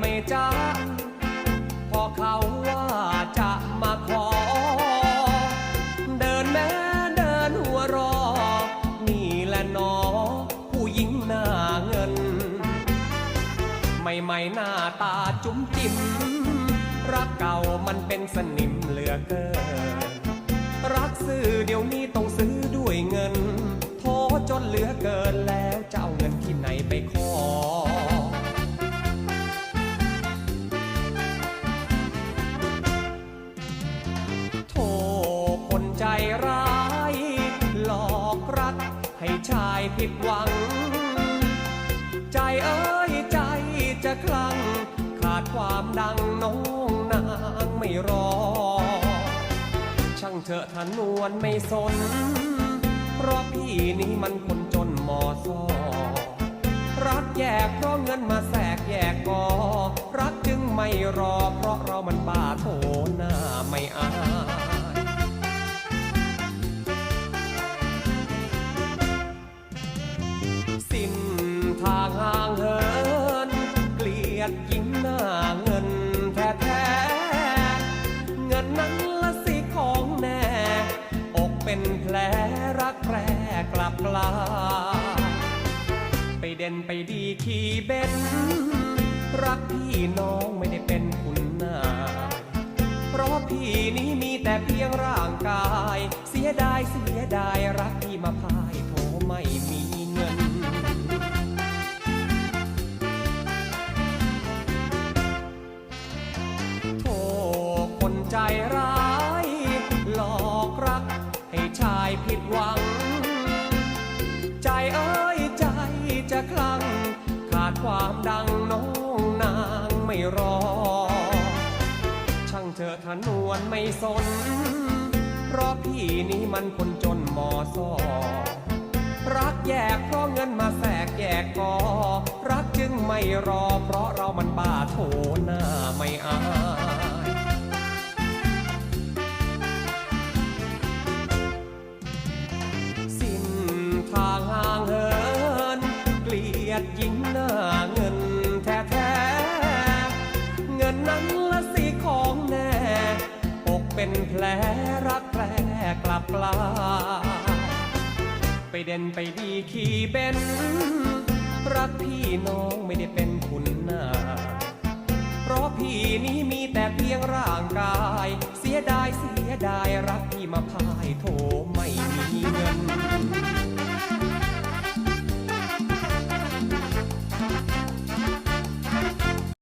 ไม่จ้าพอเขาว่าจะมาขอ เดินแม่เดินหัวรอ นี่แหละหนอ ผู้หญิงหน้าเงิน ใหม่ๆหน้าตาจุ๋มจิ้มรักเก่ามันเป็นสนิมเหลือเกิน รักซื้อเดี๋ยวนี้ต้อง ร้าย หลอกรัก ให้ชายผิดหวัง ใจเอ้ยใจจะคลั่ง ขาดความดังน้องนางไม่รอ ช่างเถอะทนวนไม่สน เพราะพี่นี้มันคนจนมอซอรักแยกเพราะเงินมาแสกแยกกอรักจึงไม่รอ เพราะเรามันบ้าโถหน้าไม่อา ยดหญิงหน้าเงินแท้แท้ๆเงินนั้นละสิของแน่ อกเป็นแผลรักแพร่กลับกลา ไปเด่นไปดีขี่เบนรักพี่น้องไม่ได้เป็นคุณนายเพราะพี่นี้มีแต่เพียงร่างกาย เสียดายเสียดาย คนใจร้าย หลอกรัก ให้ชายผิดหวัง ใจเอ้ยใจจะคลั่ง ขาดความดังน้องนางไม่รอ ช่างเธอทนวนไม่สน เพราะพี่นี้มันคนจนมอซอรักแยกเพราะเงินมาแสกแยกกอ รักจึงไม่รอ เพราะเรามันบ้าโถหน้าไม่อาย ญิงหน้าเงินแท้ๆ เงินนั้นละสีของแน่ อกเป็นแผลรักแผลกลับกลายไปเด่นไปดีขี่เบนรักพี่น้องไม่ได้เป็นคุณหน้า เพราะพี่นี้มีแต่